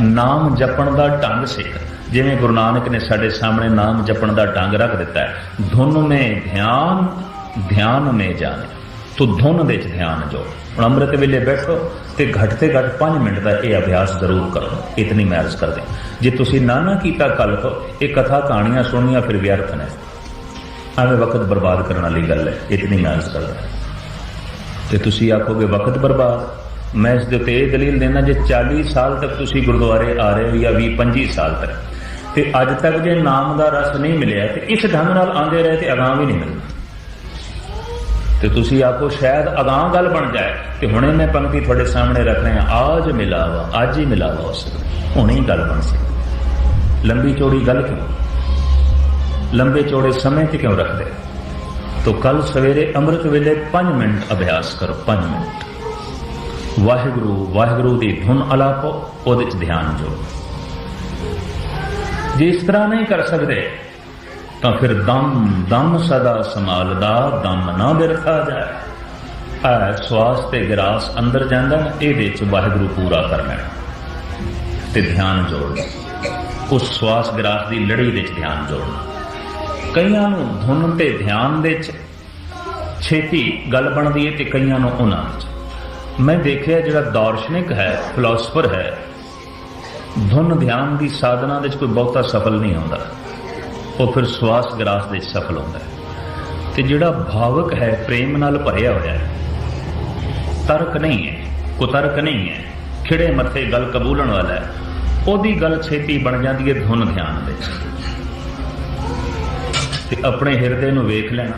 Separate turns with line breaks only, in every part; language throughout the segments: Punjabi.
ਨਾਮ ਜਪਣ ਦਾ ਢੰਗ ਸਿੱਖ। ਜਿਵੇਂ ਗੁਰੂ ਨਾਨਕ ਨੇ ਸਾਡੇ ਸਾਹਮਣੇ ਨਾਮ ਜਪਣ ਦਾ ਢੰਗ ਰੱਖ ਦਿੱਤਾ ਹੈ। ਧੁਨ ਮੇ ਧਿਆਨ ਧਿਆਨ ਮੇ ਜਾਣੇ। ਤੋ ਧੁਨ ਦੇ ਚ ਧਿਆਨ ਜੋ। ਹੁਣ ਅੰਮ੍ਰਿਤ ਵੇਲੇ ਬੈਠੋ ਤੇ ਘੱਟ ਤੇ ਘੱਟ 5 ਮਿੰਟ ਦਾ ਇਹ ਅਭਿਆਸ ਜ਼ਰੂਰ ਕਰੋ। ਇਤਨੀ ਮੈਂ ਅਰਜ਼ ਕਰਦੇ ਜੇ ਤੁਸੀਂ ਨਾ ਨਾ ਕੀਤਾ ਕੱਲ ਤੋਂ ਇਹ ਕਥਾ ਕਹਾਣੀਆਂ ਸੁਣਨੀਆਂ ਫਿਰ ਵਿਅਰਥ ਨੇ। ਐਵੇਂ ਵਕਤ ਬਰਬਾਦ ਕਰਨ ਵਾਲੀ ਗੱਲ ਹੈ। ਇਤਨੀ ਮੈਂ ਅਰਜ਼ ਕਰਦਾ ਤੇ ਤੁਸੀਂ ਆਖੋਗੇ ਵਕਤ ਬਰਬਾਦ। ਮੈਂ ਇਸ ਦੇ ਉੱਤੇ ਇਹ ਦਲੀਲ ਦੇਣਾ ਜੇ 40 ਸਾਲ ਤੱਕ ਤੁਸੀਂ ਗੁਰਦੁਆਰੇ ਆ ਰਹੇ ਹੋ ਜਾਂ 20 25 ਸਾਲ ਤੱਕ, ਤੇ ਅੱਜ ਤੱਕ ਜੇ ਨਾਮ ਦਾ ਰਸ ਨਹੀਂ ਮਿਲਿਆ ਤੇ ਇਸ ਢੰਗ ਨਾਲ ਆਂਦੇ ਰਹੇ ਤੇ ਅਗਾਹ ਵੀ ਨਹੀਂ ਮਿਲਣਾ ਤੇ ਤੁਸੀਂ ਆਖੋ ਸ਼ਾਇਦ ਅਗਾਹ ਗੱਲ ਬਣ ਜਾਏ ਤੇ ਹੁਣੇ ਮੈਂ ਪੰਕਤੀ ਤੁਹਾਡੇ ਸਾਹਮਣੇ ਰੱਖ ਰਿਹਾ, ਆਜ ਮਿਲਾਵਾ, ਅੱਜ ਹੀ ਮਿਲਾਵਾ ਹੋ ਸਕਦਾ। ਹੁਣੇ ਹੀ ਗੱਲ ਬਣ ਸਕਦੀ। ਲੰਬੀ ਚੌੜੀ ਗੱਲ ਕਿਉਂ? ਲੰਬੇ ਚੌੜੇ ਸਮੇਂ ਤੇ ਕਿਉਂ ਰੱਖਦੇ? ਤੋ ਕੱਲ ਸਵੇਰੇ ਅੰਮ੍ਰਿਤ ਵੇਲੇ 5 ਮਿੰਟ ਅਭਿਆਸ ਕਰੋ 5 ਮਿੰਟ। ਵਾਹਿਗੁਰੂ ਵਾਹਿਗੁਰੂ ਦੀ ਧੁਨ ਅਲਾਪੋ, ਉਹਦੇ ਚ ਧਿਆਨ ਜੋ। ਜੇ ਇਸ ਤਰ੍ਹਾਂ ਨਹੀਂ ਕਰ ਸਕਦੇ, ਤਾਂ ਫਿਰ ਦਮ ਦਮ ਸਦਾ ਸੰਭਾਲਦਾ, ਦਮ ਨਾ ਬਿਰਥਾ ਜਾਏ। ਆ ਸਵਾਸ ਤੇ ਗਰਾਸ ਅੰਦਰ ਜਾਂਦਾ, ਇਹਦੇ ਚ ਵਾਹਿਗੁਰੂ ਪੂਰਾ ਕਰਨਾ ਹੈ। ਤੇ ਧਿਆਨ ਜੋੜਨਾ ਉਸ ਸਵਾਸ ਗਰਾਸ ਦੀ ਲੜੀ ਵਿੱਚ ਧਿਆਨ ਜੋੜਨਾ ਕਈਆਂ ਨੂੰ ਧੁਨ ਤੇ ਧਿਆਨ ਦੇ ਚ ਛੇਤੀ ਗੱਲ ਬਣਦੀ ਹੈ ਤੇ ਕਈਆਂ ਨੂੰ ਉਹਨਾਂ ਵਿੱਚ ਮੈਂ ਦੇਖਿਆ ਜਿਹੜਾ ਦਾਰਸ਼ਨਿਕ ਹੈ ਫਿਲਾਸਫਰ ਹੈ, ਧੁਨ ਧਿਆਨ ਦੀ ਸਾਧਨਾ ਦੇ ਵਿੱਚ ਕੋਈ ਬਹੁਤਾ ਸਫਲ ਨਹੀਂ ਹੁੰਦਾ ਉਹ ਫਿਰ ਸਵਾਸ ਗਰਾਸ ਦੇ ਸਫਲ ਹੁੰਦਾ ਹੈ। ਤੇ ਜਿਹੜਾ ਭਾਵਕ ਹੈ, ਪ੍ਰੇਮ ਨਾਲ ਭਰਿਆ ਹੋਇਆ ਹੈ, ਤਰਕ ਨਹੀਂ ਹੈ, ਕੁਤਰਕ ਨਹੀਂ ਹੈ, ਖਿੜੇ ਮੱਥੇ ਗੱਲ ਕਬੂਲਣ ਵਾਲਾ ਹੈ, ਉਹਦੀ ਗੱਲ ਛੇਤੀ ਬਣ ਜਾਂਦੀ ਹੈ ਧੁਨ ਧਿਆਨ ਦੇ ਤੇ ਆਪਣੇ ਹਿਰਦੇ ਨੂੰ ਵੇਖ ਲੈਣਾ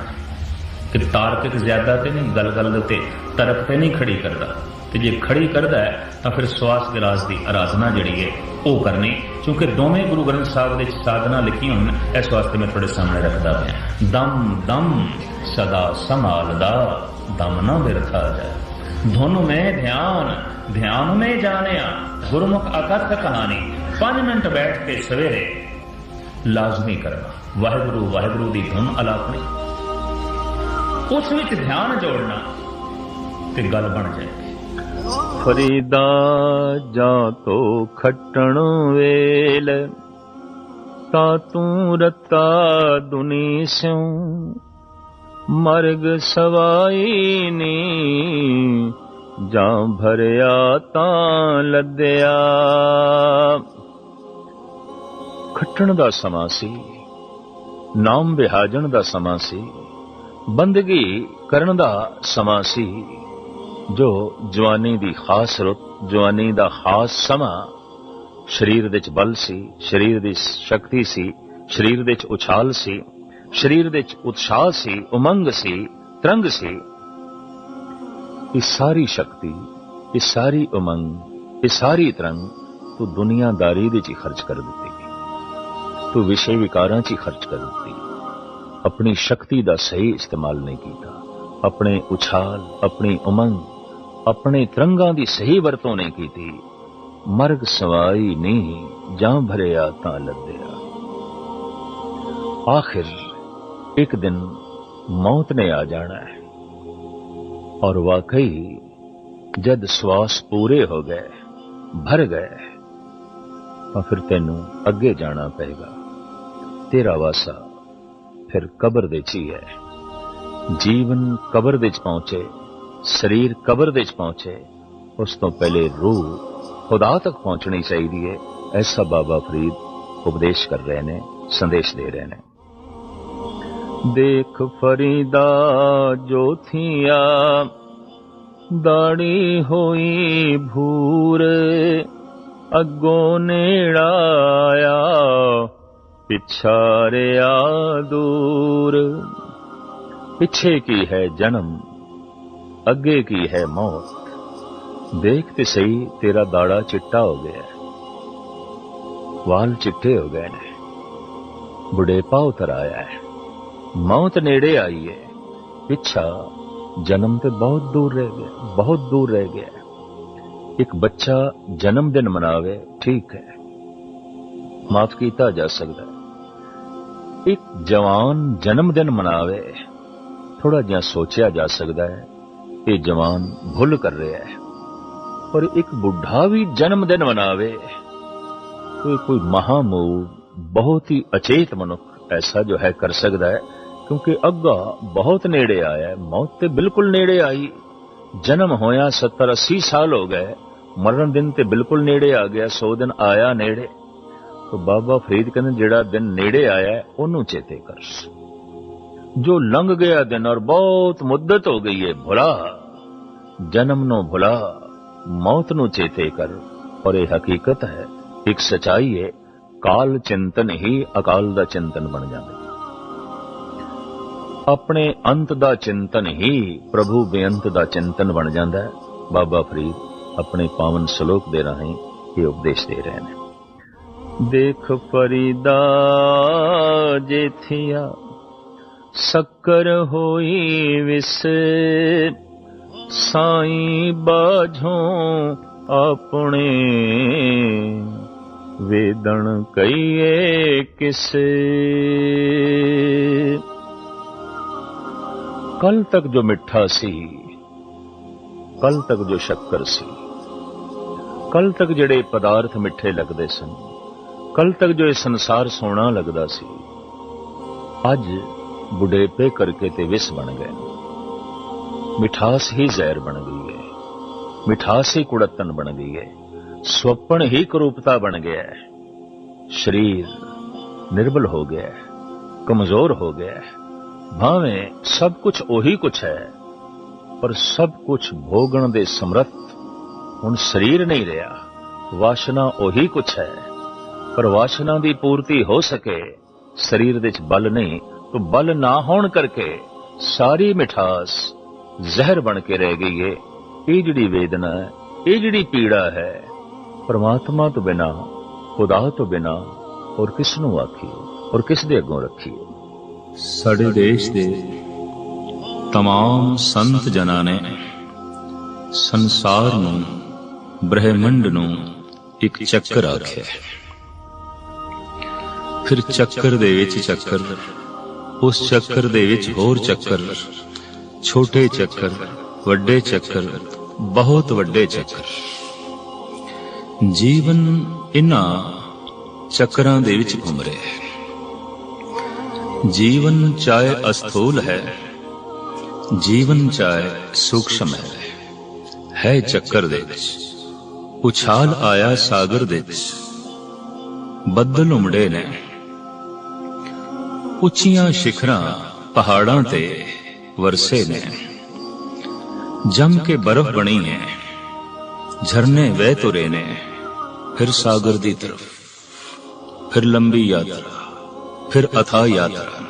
ਕਿ ਤਾਰਕਿਕ ਜ਼ਿਆਦਾ ਤੇ ਨਹੀਂ ਗੱਲ ਗੱਲ ਦੇ ਉੱਤੇ। ਤਰਕ ਤੇ ਨਹੀਂ ਖੜੀ ਕਰਦਾ। ਤੇ ਜੇ ਖੜੀ ਕਰਦਾ ਹੈ, ਤਾਂ ਫਿਰ ਸਵਾਸ ਗਰਾਸ ਦੀ ਆਰਾਧਨਾ ਜਿਹੜੀ ਹੈ, ਉਹ ਕਰਨੀ। ਕਿਉਂਕਿ ਦੋਵੇਂ ਗੁਰੂ ਗ੍ਰੰਥ ਸਾਹਿਬ ਦੇ ਵਿੱਚ ਸਾਧਨਾ ਲਿਖੀਆਂ ਹੋਈਆਂ ਇਸ ਵਾਸਤੇ ਮੈਂ ਤੁਹਾਡੇ ਸਾਹਮਣੇ ਰੱਖਦਾ ਪਿਆ। ਦਮ ਦਮ, ਸਦਾ ਸੰਭਾਲਦਾ, ਦਮ ਨਾ ਬਿਰਥਾ ਜਾਏ। ਧੁਨ ਮੈਂ ਧਿਆਨ ਧਿਆਨ ਮੈਂ ਜਾਣਿਆ, ਗੁਰਮੁਖ ਅਕਥ ਕਹਾਣੀ। 5 ਮਿੰਟ ਬੈਠ ਕੇ ਸਵੇਰੇ ਲਾਜ਼ਮੀ ਕਰਨਾ। ਵਾਹਿਗੁਰੂ ਵਾਹਿਗੁਰੂ ਦੀ ਧੁਨ ਅਲਾਪਣੀ। ਉਸ ਵਿੱਚ ਧਿਆਨ ਜੋੜਨਾ। ਤੇ ਗੱਲ ਬਣ ਜਾਏਗੀ
ਫਰੀਦਾ ਜਾਂ ਤੋ ਖਟਣ ਵੇਲ, ਤਾ ਤੂੰ ਰਤਾ ਦੁਨੀ ਸਿਉ। ਮਰਗ ਸਵਾਈ ਨੀ, ਜਾਂ ਭਰਿਆ ਤਾਂ ਲੱਦਿਆ। ਖੱਟਣ ਦਾ ਸਮਾਂ ਸੀ, ਨਾਮ ਵਿਹਾਜਣ ਦਾ ਸਮਾਂ ਸੀ, ਬੰਦਗੀ ਕਰਨ ਦਾ ਸਮਾਂ ਸੀ। ਜੋ ਜਵਾਨੀ ਦੀ ਖਾਸ ਰੁੱਤ, ਜਵਾਨੀ ਦਾ ਖਾਸ ਸਮਾਂ ਸਰੀਰ ਵਿੱਚ ਬਲ ਸੀ, ਸਰੀਰ ਦੀ ਸ਼ਕਤੀ ਸੀ, ਸਰੀਰ ਵਿੱਚ ਉਛਾਲ ਸੀ, ਸਰੀਰ ਵਿੱਚ ਉਤਸ਼ਾਹ ਸੀ, ਉਮੰਗ ਸੀ, ਤਰੰਗ ਸੀ। ਇਹ ਸਾਰੀ ਸ਼ਕਤੀ, ਇਹ ਸਾਰੀ ਉਮੰਗ, ਇਹ ਸਾਰੀ ਤਰੰਗ ਤੂੰ ਦੁਨੀਆਦਾਰੀ ਦੇ ਚ ਹੀ ਖਰਚ ਕਰ ਦਿੱਤੀ। ਤੂੰ ਵਿਸ਼ੇ ਵਿਕਾਰਾਂ ਚ ਹੀ ਖਰਚ ਕਰ ਦਿੱਤੀ। ਆਪਣੀ ਸ਼ਕਤੀ ਦਾ ਸਹੀ ਇਸਤੇਮਾਲ ਨਹੀਂ ਕੀਤਾ। ਆਪਣੇ ਉਛਾਲ, ਆਪਣੀ ਉਮੰਗ ਆਪਣੇ ਤਰੰਗਾਂ ਦੀ ਸਹੀ ਵਰਤੋਂ ਨਹੀਂ ਕੀਤੀ। ਮਰਗ ਸਵਾਈ ਨਹੀਂ, ਜਾਂ ਭਰਿਆ ਤਾਂ ਲੱਦਿਆ। ਆਖਿਰ ਇੱਕ ਦਿਨ ਮੌਤ ਨੇ ਆ ਜਾਣਾ ਹੈ। ਔਰ ਵਾਕਈ ਜਦ ਸਵਾਸ ਪੂਰੇ ਹੋ ਗਏ, ਭਰ ਗਏ, ਤਾਂ ਫਿਰ ਤੈਨੂੰ ਅੱਗੇ ਜਾਣਾ ਪਏਗਾ। ਤੇਰਾ ਵਾਸਾ ਫਿਰ ਕਬਰ ਦੇ 'ਚ ਹੀ ਹੈ। ਜੀਵਨ ਕਬਰ ਦੇ 'ਚ ਪਹੁੰਚੇ। ਸਰੀਰ ਕਬਰ ਦੇ 'ਚ ਪਹੁੰਚੇ ਉਸ ਤੋਂ ਪਹਿਲੇ ਰੂਹ ਖੁਦਾ ਤੱਕ ਪਹੁੰਚਣੀ ਚਾਹੀਦੀ ਹੈ ਐਸਾ ਬਾਬਾ ਫਰੀਦ ਉਪਦੇਸ਼ ਕਰ ਰਹੇ ਨੇ ਸੰਦੇਸ਼ ਦੇ ਰਹੇ ਨੇ ਦੇਖ ਫਰੀਦਾ ਜੋਥੀਆ ਦਾੜੀ ਹੋਈ ਭੂਰ ਅੱਗੋਂ ਨੇੜਾ ਆਇਆ ਪਿਛਾਰਿਆ ਦੂਰ ਪਿੱਛੇ ਕੀ ਹੈ ਜਨਮ ਅੱਗੇ ਕੀ ਹੈ ਮੌਤ? ਦੇਖ ਤੇ ਸਹੀ ਤੇਰਾ ਦਾੜਾ ਚਿੱਟਾ ਹੋ ਗਿਆ ਹੈ। ਵਾਲ ਚਿੱਟੇ ਹੋ ਗਏ ਨੇ। ਬੁਢੇਪਾ ਉਤਰ ਆਇਆ ਹੈ। ਮੌਤ ਨੇੜੇ ਆਈ ਹੈ। ਪਿੱਛਾ ਜਨਮ ਤੇ ਬਹੁਤ ਦੂਰ ਰਹਿ ਗਿਆ, ਬਹੁਤ ਦੂਰ ਰਹਿ ਗਿਆ ਹੈ। ਇੱਕ ਬੱਚਾ ਜਨਮ ਦਿਨ ਮਨਾਵੇ, ਠੀਕ ਹੈ। ਮਾਫ ਕੀਤਾ ਜਾ ਸਕਦਾ ਹੈ। ਇੱਕ ਜਵਾਨ ਜਨਮ ਦਿਨ ਮਨਾਵੇ ਥੋੜਾ ਇਹ ਜਵਾਨ ਭੁੱਲ ਕਰ ਰਿਹਾ ਹੈ। ਪਰ ਇੱਕ ਬੁੱਢਾ ਵੀ ਜਨਮ ਦਿਨ ਮਨਾਵੇ ਕੋਈ ਕੋਈ ਮਹਾਮੂਲ ਬਹੁਤ ਹੀ ਅਚੇਤ ਮਨੁੱਖ ਐਸਾ ਜੋ ਹੈ ਕਰ ਸਕਦਾ ਹੈ, ਕਿਉਂਕਿ ਅੱਗਾ ਬਹੁਤ ਨੇੜੇ ਆਇਆ ਮੌਤ ਤੇ ਬਿਲਕੁਲ ਨੇੜੇ ਆਈ, ਜਨਮ ਹੋਇਆ 70 80 ਸਾਲ ਹੋ ਗਏ, ਮਰਨ ਦਿਨ ਤੇ ਬਿਲਕੁਲ ਨੇੜੇ ਆ ਗਿਆ 100 ਦਿਨ ਆਇਆ ਨੇੜੇ, ਤਾਂ ਬਾਬਾ ਫਰੀਦ ਕਹਿੰਦੇ ਜਿਹੜਾ ਦਿਨ ਨੇੜੇ ਆਇਆ ਉਹਨੂੰ ਚੇਤੇ ਕਰ ਜੋ ਲੰਘ ਗਿਆ ਦਿਨ ਔਰ ਬਹੁਤ ਮੁੱਦਤ ਹੋ ਗਈ ਏ ਭੁਲਾ। ਜਨਮ ਨੂੰ ਭੁਲਾ, ਮੌਤ ਨੂੰ ਚੇਤੇ ਕਰ। ਔਰ ਇਹ ਹਕੀਕਤ ਹੈ, ਇੱਕ ਸਚਾਈ ਏ, ਕਾਲ ਚਿੰਤਨ ਹੀ ਅਕਾਲ ਦਾ ਚਿੰਤਨ ਬਣ ਜਾਂਦਾ ਆਪਣੇ ਅੰਤ ਦਾ ਚਿੰਤਨ ਹੀ ਪ੍ਰਭੂ ਬੇਅੰਤ ਦਾ ਚਿੰਤਨ ਬਣ ਜਾਂਦਾ ਹੈ। ਬਾਬਾ ਫਰੀਦ ਆਪਣੇ ਪਾਵਨ ਸ਼ਲੋਕ ਦੇ ਰਾਹੀਂ ਇਹ ਉਪਦੇਸ਼ ਦੇ ਰਹੇ ਨੇ। ਦੇਖ ਫਰੀਦਾ ਜੇਥੀਆ ਸ਼ੱਕਰ ਹੋਈ ਵਿਸ, ਸਾਈਂ ਬਾਝੋਂ ਆਪਣੇ ਵੇਦਣ ਕਈਏ ਕਿਸੇ। ਕੱਲ ਤੱਕ ਜੋ ਮਿੱਠਾ ਸੀ ਕੱਲ ਤੱਕ ਜੋ ਸ਼ੱਕਰ ਸੀ ਕੱਲ ਤੱਕ ਜਿਹੜੇ ਪਦਾਰਥ ਮਿੱਠੇ ਲੱਗਦੇ ਸਨ ਕੱਲ ਤੱਕ ਜੋ ਇਹ ਸੰਸਾਰ ਸੋਹਣਾ ਲੱਗਦਾ ਸੀ, ਅੱਜ ਬੁਢੇਪੇ ਕਰਕੇ ਤੇ ਵਿਸ ਬਣ ਗਏ। ਮਿਠਾਸ ਹੀ ਜ਼ਹਿਰ ਬਣ ਗਈ ਹੈ ਮਿਠਾਸ ਹੀ ਕੁੜੱਤਨ ਬਣ ਗਈ ਹੈ ਸੁਪਨ ਹੀ ਕਰੂਪਤਾ ਬਣ ਗਿਆ ਹੈ ਸਰੀਰ ਨਿਰਬਲ ਹੋ ਗਿਆ ਹੈ ਕਮਜ਼ੋਰ ਹੋ ਗਿਆ ਹੈ ਭਾਵੇਂ ਸਭ ਕੁਝ ਉਹੀ ਕੁਝ ਹੈ, ਪਰ ਸਭ ਕੁਝ ਭੋਗਣ ਦੇ ਸਮਰੱਥ ਹੁਣ ਸਰੀਰ ਨਹੀਂ ਰਿਹਾ। ਵਾਸ਼ਨਾ ਉਹੀ ਕੁਝ ਹੈ। ਪਰ ਵਾਸ਼ਨਾ ਦੀ ਪੂਰਤੀ ਹੋ ਸਕੇ, ਸਰੀਰ ਵਿੱਚ ਬਲ ਨਹੀਂ ਬਲ ਨਾ ਹੋਣ ਕਰਕੇ ਸਾਰੀ ਮਿਠਾਸ ਜ਼ਹਿਰ ਬਣ ਕੇ ਰਹਿ ਗਈ ਹੈ ਇਹ ਜਿਹੜੀ ਵੇਦਨਾ ਹੈ ਇਹ ਜਿਹੜੀ ਪੀੜਾ ਹੈ ਪਰਮਾਤਮਾ ਤੋਂ ਬਿਨਾ ਖੁਦਾ ਤੋਂ ਬਿਨਾ ਔਰ ਕਿਸ ਨੂੰ ਆਖੀਏ ਔਰ ਕਿਸ ਦੇ ਅੱਗੋਂ ਰੱਖੀਏ
ਸਾਡੇ ਦੇਸ਼ ਦੇ तमाम ਸੰਤ ਜਨਾਂ ਨੇ ਸੰਸਾਰ ਨੂੰ ਬ੍ਰਹਿਮੰਡ ਨੂੰ ਇੱਕ ਚੱਕਰ ਆਖਿਆ ਹੈ। ਫਿਰ ਚੱਕਰ ਦੇ ਵਿੱਚ ਚੱਕਰ ਉਸ ਚੱਕਰ ਦੇ ਵਿੱਚ ਹੋਰ ਚੱਕਰ, ਛੋਟੇ ਚੱਕਰ, ਵੱਡੇ ਚੱਕਰ, ਬਹੁਤ ਵੱਡੇ ਚੱਕਰ। ਜੀਵਨ ਇਨ੍ਹਾਂ ਚੱਕਰਾਂ ਦੇ ਵਿੱਚ ਘੁੰਮ ਰਿਹਾ ਹੈ। ਜੀਵਨ ਚਾਹੇ ਅਸਥੂਲ ਹੈ, ਜੀਵਨ ਚਾਹੇ ਸੂਖਸ਼ਮ ਹੈ। ਹੈ ਚੱਕਰ ਦੇ ਵਿੱਚ, ਉਛਾਲ ਆਇਆ ਸਾਗਰ ਦੇ ਵਿੱਚ। ਬੱਦਲ ਉਮੜੇ ਨੇ। ਉੱਚੀਆਂ ਸਿਖਰਾਂ ਪਹਾੜਾਂ ਤੇ ਵਰਸੇ ਨੇ। ਜਮ ਕੇ ਬਰਫ਼ ਬਣੀ ਹੈ। ਝਰਨੇ ਵਹਿ ਤੁਰੇ ਨੇ ਫਿਰ ਸਾਗਰ ਦੀ ਤਰਫ, ਫਿਰ ਲੰਬੀ ਯਾਤਰਾ, ਫਿਰ ਅਥਾ ਯਾਤਰਾ,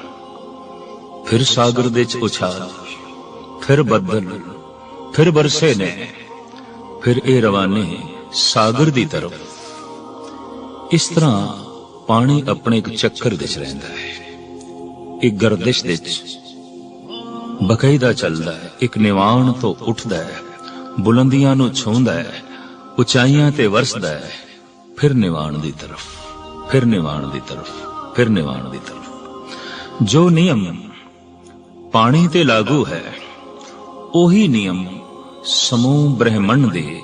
ਫਿਰ ਸਾਗਰ ਦੇ ਚ ਉਛਾਲ, ਫਿਰ ਬੱਦਲ, ਫਿਰ ਬਰਸੇ ਨੇ, ਫਿਰ ਇਹ ਰਵਾਨੇ ਸਾਗਰ ਦੀ ਤਰਫ। ਇਸ ਤਰ੍ਹਾਂ ਪਾਣੀ ਆਪਣੇ ਇੱਕ ਚੱਕਰ ਵਿੱਚ ਰਹਿੰਦਾ ਹੈ। ਇੱਕ ਗਰਦਿਸ਼ ਦੇ ਵਿੱਚ। ਬਕਾਇਦਾ ਚੱਲਦਾ ਹੈ, ਇੱਕ ਨਿਵਾਣ ਤੋਂ ਉੱਠਦਾ ਹੈ, ਬੁਲੰਦੀਆਂ ਨੂੰ ਛੂੰਹਦਾ ਹੈ, ਉਚਾਈਆਂ ਤੇ ਵਰਸਦਾ ਹੈ, ਫਿਰ ਨਿਵਾਣ ਦੀ ਤਰਫ, ਫਿਰ ਨਿਵਾਣ ਦੀ ਤਰਫ, ਫਿਰ ਨਿਵਾਣ ਦੀ ਤਰਫ। ਜੋ ਨਿਯਮ ਪਾਣੀ ਤੇ ਲਾਗੂ ਹੈ, ਉਹੀ ਨਿਯਮ ਸਮੂਹ ਬ੍ਰਹਿਮੰਡ ਦੇ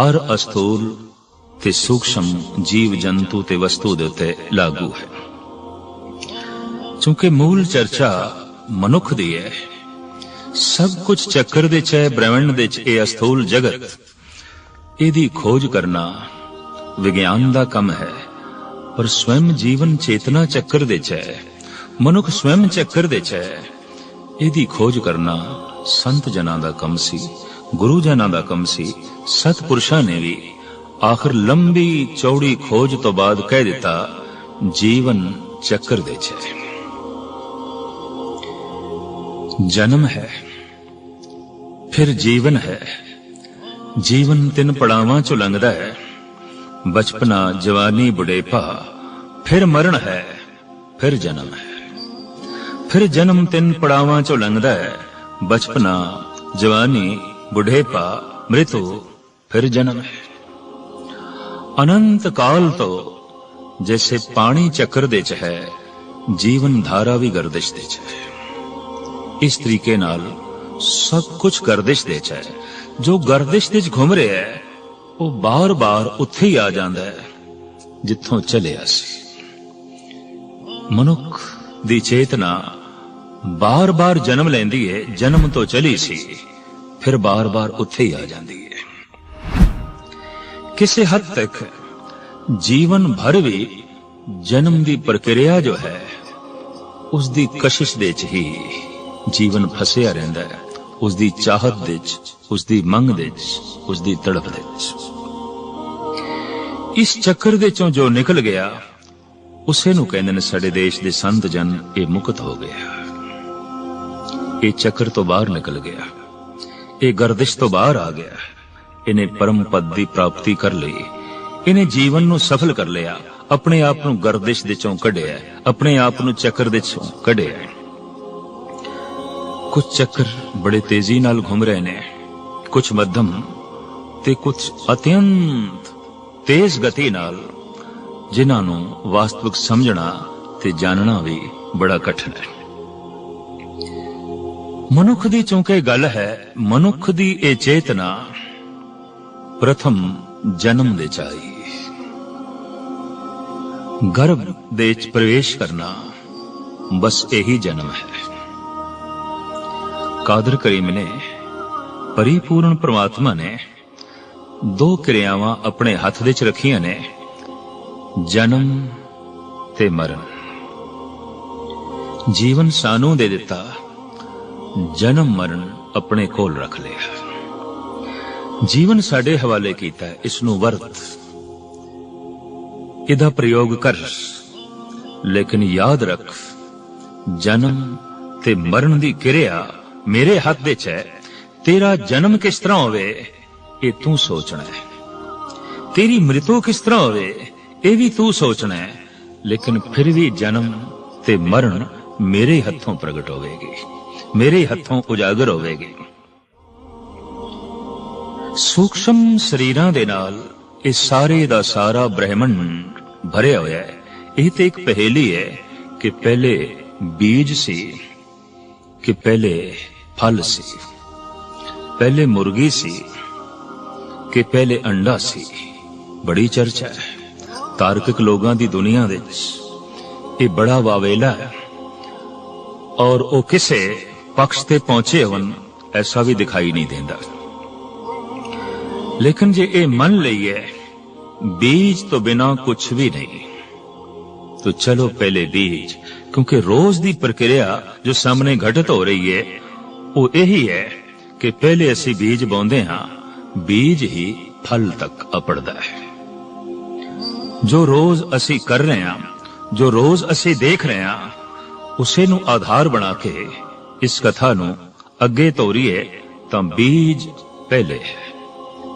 ਹਰ ਅਸਥੂਲ ਤੇ ਸੂਖਸ਼ਮ ਜੀਵ ਜੰਤੂ ਤੇ ਵਸਤੂ ਦੇ ਉੱਤੇ ਲਾਗੂ ਹੈ। ਕਿਉਂਕਿ ਮੂਲ ਚਰਚਾ ਮਨੁੱਖ ਦੀ ਹੈ ਸਭ ਕੁਝ ਚੱਕਰ ਦੇ ਚ ਹੈ ਬ੍ਰਹਿਮੰਡ ਦੇ ਚ ਇਹ ਅਸਥੂਲ ਜਗਤ ਇਹਦੀ ਖੋਜ ਕਰਨਾ ਵਿਗਿਆਨ ਦਾ ਕੰਮ ਹੈ ਪਰ ਸਵੈਮ ਜੀਵਨ ਚੇਤਨਾ ਚੱਕਰ ਦੇ ਚ ਹੈ ਮਨੁੱਖ ਸਵੈਮ ਚੱਕਰ ਦੇ ਚ ਹੈ ਇਹਦੀ ਖੋਜ ਕਰਨਾ ਸੰਤ ਜਨਾਂ ਦਾ ਕੰਮ ਸੀ ਗੁਰੂ ਜਨਾਂ ਦਾ ਕੰਮ ਸੀ ਸਤਪੁਰਸ਼ਾਂ ਨੇ ਵੀ ਆਖਰ ਲੰਬੀ ਚੌੜੀ ਖੋਜ ਤੋਂ ਬਾਅਦ ਕਹਿ ਦਿੱਤਾ ਜੀਵਨ ਚੱਕਰ ਦੇ ਚ ਹੈ ਜਨਮ ਹੈ, ਫਿਰ ਜੀਵਨ ਹੈ। ਜੀਵਨ ਤਿੰਨ ਪੜਾਵਾਂ ਚੋਂ ਲੰਘਦਾ ਹੈ। ਬਚਪਨਾ, ਜਵਾਨੀ, ਬੁਢੇਪਾ, ਫਿਰ ਮਰਨ ਹੈ, ਫਿਰ ਜਨਮ ਹੈ। ਫਿਰ ਜਨਮ ਤਿੰਨ ਪੜਾਵਾਂ ਚੋਂ ਲੰਘਦਾ ਹੈ। ਬਚਪਨਾ, ਜਵਾਨੀ, ਬੁਢੇਪਾ, ਮ੍ਰਿਤੂ, ਫਿਰ ਜਨਮ ਹੈ। ਅਨੰਤ ਕਾਲ ਤੋਂ ਜੈਸੇ ਪਾਣੀ ਚੱਕਰ ਦੇ ਚ ਹੈ, ਜੀਵਨ ਧਾਰਾ ਵੀ ਗਰਦਿਸ਼ ਦੇ ਚ ਹੈ। ਇਸ ਤਰੀਕੇ ਨਾਲ ਸਭ ਕੁਝ ਗਰਦਿਸ਼ ਦੇ ਚ ਹੈ। ਜੋ ਗਰਦਿਸ਼ ਦੇ ਚ ਘੁੰਮ ਰਿਹਾ ਹੈ, ਉਹ ਬਾਰ-ਬਾਰ ਉੱਥੇ ਹੀ ਆ ਜਾਂਦਾ ਹੈ, ਜਿੱਥੋਂ ਚੱਲਿਆ ਸੀ। ਮਨੁੱਖ ਦੀ ਚੇਤਨਾ ਬਾਰ-ਬਾਰ ਜਨਮ ਲੈਂਦੀ ਹੈ, ਜਨਮ ਤੋਂ ਚਲੀ ਸੀ, ਫਿਰ ਬਾਰ-ਬਾਰ ਉੱਥੇ ਹੀ ਆ ਜਾਂਦੀ ਹੈ। ਕਿਸੇ ਹੱਦ ਤੱਕ ਜੀਵਨ ਭਰ ਵੀ ਜਨਮ ਦੀ ਪ੍ਰਕਿਰਿਆ ਜੋ ਹੈ ਉਸ ਦੀ ਕਸ਼ਿਸ਼ ਦੇ ਚ ਹੀ ਜੀਵਨ ਫਸਿਆ ਰਹਿੰਦਾ ਹੈ। ਉਸ ਦੀ ਚਾਹਤ ਦੇ ਵਿੱਚ ਉਸ ਦੀ ਮੰਗ ਦੇ ਵਿੱਚ ਉਸ ਦੀ ਤੜਪ ਦੇ ਚ ਇਸ ਚੱਕਰ ਦੇ ਚੋਂ ਜੋ ਨਿਕਲ ਗਿਆ, ਉਸੇ ਨੂੰ ਕਹਿੰਦੇ ਨੇ ਸਾਡੇ ਦੇਸ਼ ਦੇ ਸੰਤ ਜਨ, ਇਹ ਮੁਕਤ ਹੋ ਗਿਆ। ਇਹ ਚੱਕਰ ਤੋਂ ਬਾਹਰ ਨਿਕਲ ਗਿਆ। ਇਹ ਗਰਦਿਸ਼ ਤੋਂ ਬਾਹਰ ਆ ਗਿਆ। ਇਹਨੇ ਪਰਮ ਪਦ ਦੀ ਪ੍ਰਾਪਤੀ ਕਰ ਲਈ। ਇਹਨੇ ਜੀਵਨ ਨੂੰ ਸਫਲ ਕਰ ਲਿਆ। ਆਪਣੇ ਆਪ ਨੂੰ ਗਰਦਿਸ਼ ਦੇ ਚੋਂ ਕੱਢਿਆ। ਆਪਣੇ ਆਪ ਨੂੰ ਚੱਕਰ ਦੇ ਚੋਂ ਕੱਢਿਆ। ਕੁਝ ਚੱਕਰ ਬੜੇ ਤੇਜ਼ੀ ਨਾਲ ਘੁੰਮ ਰਹੇ ਨੇ। ਕੁਝ ਮੱਧਮ ਤੇ ਕੁਝ ਅਤਿਅੰਤ ਤੇਜ਼ ਗਤੀ ਨਾਲ, ਜਿਨ੍ਹਾਂ ਨੂੰ ਵਾਸਤਵਿਕ ਸਮਝਣਾ ਤੇ ਜਾਣਨਾ ਵੀ ਬੜਾ ਕਠਿਨ ਹੈ। ਮਨੁੱਖ ਦੀ ਚੁੰਕੇ ਗੱਲ ਹੈ, ਮਨੁੱਖ ਦੀ ਇਹ ਚੇਤਨਾ ਪ੍ਰਥਮ ਜਨਮ ਦੇ ਚਾਈ ਗਰਭ ਦੇ ਚ ਪ੍ਰਵੇਸ਼ ਕਰਨਾ ਬਸ ਇਹੀ ਜਨਮ ਹੈ। ਕਾਦਰ ਕਰੀਮ ਨੇ ਪਰਿਪੂਰਨ ਪ੍ਰਮਾਤਮਾ ਨੇ ਦੋ ਕਿਰਿਆਵਾਂ ਆਪਣੇ ਹੱਥ ਵਿੱਚ ਰੱਖੀਆਂ ਨੇ ਜਨਮ ਤੇ ਮਰਨ। ਜੀਵਨ ਸਾਨੂੰ ਦੇ ਦਿੱਤਾ ਜਨਮ ਮਰਨ ਆਪਣੇ ਕੋਲ ਰੱਖ ਲਿਆ। ਜੀਵਨ ਸਾਡੇ ਹਵਾਲੇ ਕੀਤਾ ਹੈ, ਇਸ ਨੂੰ ਵਰਤ। ਇਹਦਾ ਪ੍ਰਯੋਗ ਕਰ ਲੇਕਿਨ ਯਾਦ ਰੱਖ ਜਨਮ ਤੇ ਮਰਨ ਦੀ ਕਿਰਿਆ ਮੇਰੇ ਹੱਥ ਵਿੱਚ ਹੈ। ਤੇਰਾ ਜਨਮ ਕਿਸ ਤਰ੍ਹਾਂ ਹੋਵੇ, ਇਹ ਤੂੰ ਸੋਚਣਾ ਹੈ। ਤੇਰੀ ਮ੍ਰਿਤੂ ਕਿਸ ਤਰ੍ਹਾਂ ਹੋਵੇ, ਇਹ ਵੀ ਤੂੰ ਸੋਚਣਾ ਹੈ। ਲੇਕਿਨ ਫਿਰ ਵੀ ਜਨਮ ਤੇ ਮਰਨ ਮੇਰੇ ਹੱਥੋਂ ਪ੍ਰਗਟ ਹੋਵੇਗੀ। ਮੇਰੇ ਹੱਥੋਂ ਉਜਾਗਰ ਹੋਵੇਗੀ। ਸੂਖਸ਼ਮ ਸਰੀਰਾਂ ਦੇ ਨਾਲ ਇਹ ਸਾਰੇ ਦਾ ਸਾਰਾ ਬ੍ਰਹਿਮੰਡ ਭਰਿਆ ਹੋਇਆ ਹੈ। ਇਹ ਤੇ ਇੱਕ ਪਹੇਲੀ ਹੈ ਕਿ ਪਹਿਲੇ ਬੀਜ ਸੀ, ਕਿ ਪਹਿਲੇ ਫਲ ਸੀ ਪਹਿਲੇ ਮੁਰਗੀ ਸੀ ਕਿ ਪਹਿਲੇ ਅੰਡਾ ਸੀ ਬੜੀ ਚਰਚਾ ਹੈ ਤਾਰਕਿਕ ਲੋਕਾਂ ਦੀ ਦੁਨੀਆ ਵਿੱਚ ਇਹ ਬੜਾ ਵਾਵੇਲਾ ਹੈ ਔਰ ਉਹ ਕਿਸੇ ਪਕਸ਼ ਤੇ ਪਹੁੰਚੇ ਹੋਣ ਐਸਾ ਵੀ ਦਿਖਾਈ ਨਹੀਂ ਦਿੰਦਾ ਲੇਕਿਨ ਜੇ ਇਹ ਮੰਨ ਲਈਏ बीज तो बिना कुछ भी नहीं तो चलो पहले बीज क्योंकि रोज ਦੀ ਪ੍ਰਕਿਰਿਆ ਜੋ ਸਾਹਮਣੇ ਘਟਤ ਹੋ ਰਹੀ ਹੈ ਉਹ ਇਹੀ ਹੈ ਕਿ ਪਹਿਲੇ ਅਸੀਂ ਬੀਜ ਬੋਂਦੇ ਹਾਂ, ਬੀਜ ਹੀ ਫਲ ਤੱਕ ਅਪੜਦਾ ਹੈ। ਜੋ ਰੋਜ਼ ਅਸੀਂ ਕਰ ਰਹੇ ਹਾਂ, ਜੋ ਰੋਜ਼ ਅਸੀਂ ਦੇਖ ਰਹੇ ਹਾਂ, ਉਸੇ ਨੂੰ ਆਧਾਰ ਬਣਾ ਕੇ ਇਸ ਕਥਾ ਨੂੰ ਅੱਗੇ ਤੋਰੀਏ ਤਾਂ ਬੀਜ ਪਹਿਲੇ ਹੈ।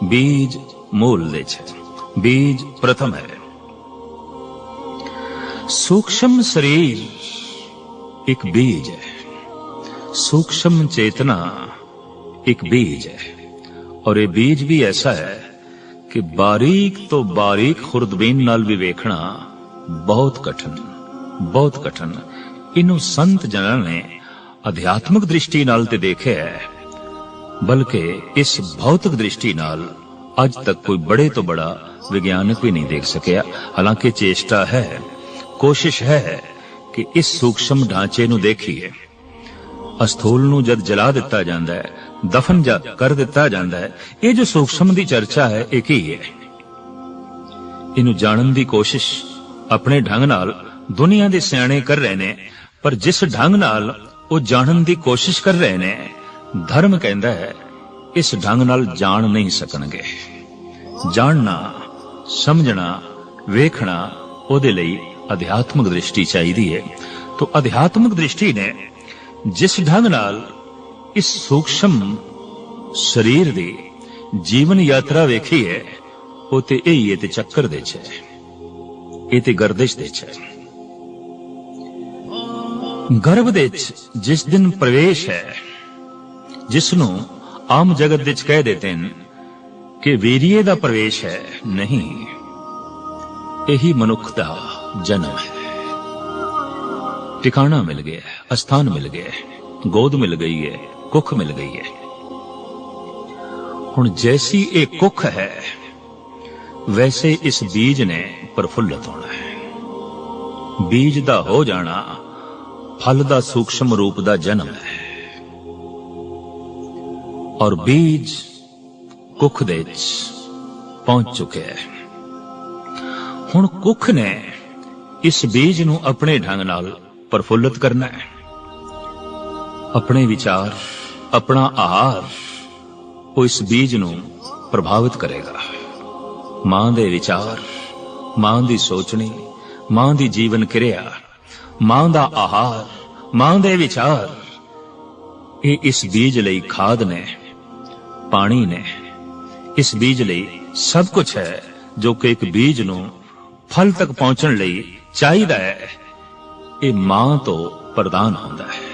ਬੀਜ ਮੂਲ ਵਿੱਚ ਹੈ। ਬੀਜ ਪ੍ਰਥਮ ਹੈ। ਸੂక్ష్ਮ ਸਰੀਰ ਇੱਕ ਬੀਜ ਹੈ। सूक्ष्म चेतना एक बीज है और ये बीज भी ऐसा है ਕਿ ਬਾਰੀਕ ਤੋਂ ਬਾਰੀਕ ਖੁਰਦਬੀਨ ਨਾਲ ਵੀ ਵੇਖਣਾ ਬਹੁਤ ਕਠਿਨ ਬਹੁਤ ਕਠਿਨ। ਇਹਨੂੰ ਸੰਤ ਜਨਾਂ ਨੇ ਅਧਿਆਤਮਿਕ ਦ੍ਰਿਸ਼ਟੀ ਨਾਲ ਤੇ ਦੇਖਿਆ ਹੈ, ਬਲਕਿ ਇਸ ਭੌਤਿਕ ਦ੍ਰਿਸ਼ਟੀ ਨਾਲ ਅੱਜ ਤੱਕ ਕੋਈ ਬੜੇ ਤੋਂ ਬੜਾ ਵਿਗਿਆਨਕ ਵੀ ਨਹੀਂ ਦੇਖ ਸਕਿਆ। ਹਾਲਾਂਕਿ ਚੇਸ਼ਟਾ ਹੈ, ਕੋਸ਼ਿਸ਼ ਹੈ ਕਿ ਇਸ ਸੂਖਸ਼ਮ ਢਾਂਚੇ ਨੂੰ ਦੇਖੀਏ। ਅਸਥੂਲ ਨੂੰ ਜਦ ਜਲਾ ਦਿੱਤਾ ਜਾਂਦਾ ਹੈ, ਦਫਨ ਕਰ ਦਿੱਤਾ ਜਾਂਦਾ ਹੈ, ਇਹ ਜੋ ਸੂਖਸ਼ਮ ਦੀ ਚਰਚਾ ਹੈ, ਇਹ ਕੀ ਹੈ? ਇਹਨੂੰ ਜਾਣਨ ਦੀ ਕੋਸ਼ਿਸ਼ ਆਪਣੇ ਢੰਗ ਨਾਲ ਦੁਨੀਆ ਦੇ ਸਿਆਣੇ ਕਰ ਰਹੇ ਨੇ, ਪਰ ਜਿਸ ਢੰਗ ਨਾਲ ਉਹ ਜਾਣਨ ਦੀ ਕੋਸ਼ਿਸ਼ ਕਰ ਰਹੇ ਨੇ, ਧਰਮ ਕਹਿੰਦਾ ਹੈ, ਇਸ ਢੰਗ ਨਾਲ ਜਾਣ ਨਹੀਂ ਸਕਣਗੇ। ਜਾਣਨਾ, ਸਮਝਣਾ, ਵੇਖਣਾ ਉਹਦੇ ਲਈ ਅਧਿਆਤਮਿਕ ਦ੍ਰਿਸ਼ਟੀ ਚਾਹੀਦੀ ਹੈ। ਤੋਂ ਅਧਿਆਤਮਿਕ ਦ੍ਰਿਸ਼ਟੀ ਨੇ ਜਿਸ ਢੰਗ ਨਾਲ ਇਸ ਸੂਖਸ਼ਮ ਸਰੀਰ ਦੀ ਜੀਵਨ ਯਾਤਰਾ ਵੇਖੀ ਹੈ, ਉਹ ਤੇ ਇਹ ਹੀ ਤੇ ਚੱਕਰ ਦੇ ਚ ਹੈ। ਇਹ ਤੇ ਗਰਦਿਸ਼ ਦੇ ਚ ਹੈ। ਗਰਭ ਦੇ ਚ ਜਿਸ ਦਿਨ ਪ੍ਰਵੇਸ਼ ਹੈ ਜਿਸ ਨੂੰ ਆਮ ਜਗਤ ਵਿੱਚ ਕਹਿ ਦਿੰਦੇ ਨੇ ਕਿ ਵੀਰੀਏ ਦਾ ਪ੍ਰਵੇਸ਼ ਹੈ, ਨਹੀਂ, ਇਹੀ ਮਨੁੱਖ ਦਾ ਜਨਮ ਹੈ। ਟਿਕਾਣਾ ਮਿਲ ਗਿਆ ਹੈ, ਅਸਥਾਨ ਮਿਲ ਗਿਆ ਹੈ, ਗੋਦ ਮਿਲ ਗਈ ਹੈ ਕੁੱਖ ਮਿਲ ਗਈ ਹੈ। ਹੁਣ ਜੈਸੀ ਇਹ ਕੁੱਖ ਹੈ ਵੈਸੇ ਇਸ ਬੀਜ ਨੇ ਪ੍ਰਫੁੱਲਤ ਹੋਣਾ ਹੈ। ਬੀਜ ਦਾ ਹੋ ਜਾਣਾ ਫਲ ਦਾ ਸੂਖਸ਼ਮ ਰੂਪ ਦਾ ਜਨਮ ਹੈ। ਔਰ ਬੀਜ ਕੁੱਖ ਦੇ ਵਿੱਚ ਪਹੁੰਚ ਚੁੱਕਿਆ ਹੈ। ਹੁਣ ਕੁੱਖ ਨੇ ਇਸ ਬੀਜ ਨੂੰ ਆਪਣੇ ਢੰਗ ਨਾਲ ਪ੍ਰਫੁੱਲਤ ਕਰਨਾ ਹੈ। ਆਪਣੇ ਵਿਚਾਰ, ਆਪਣਾ ਆਹਾਰ, ਉਹ ਇਸ ਬੀਜ ਨੂੰ ਪ੍ਰਭਾਵਿਤ ਕਰੇਗਾ। ਮਾਂ ਦੇ ਵਿਚਾਰ, ਮਾਂ ਦੀ ਸੋਚਣੀ, ਮਾਂ ਦੀ ਜੀਵਨ ਕਿਰਿਆ, ਮਾਂ ਦਾ ਆਹਾਰ, ਮਾਂ ਦੇ ਵਿਚਾਰ, ਇਹ ਇਸ ਬੀਜ ਲਈ ਖਾਦ ਨੇ, ਪਾਣੀ ਨੇ। ਇਸ ਬੀਜ ਲਈ ਸਭ ਕੁਝ ਹੈ ਜੋ ਕਿ ਇੱਕ ਬੀਜ ਨੂੰ ਫਲ ਤੱਕ ਪਹੁੰਚਣ ਲਈ ਚਾਹੀਦਾ ਹੈ। ਇਹ ਮਾਂ ਤੋਂ ਪ੍ਰਦਾਨ ਹੁੰਦਾ ਹੈ।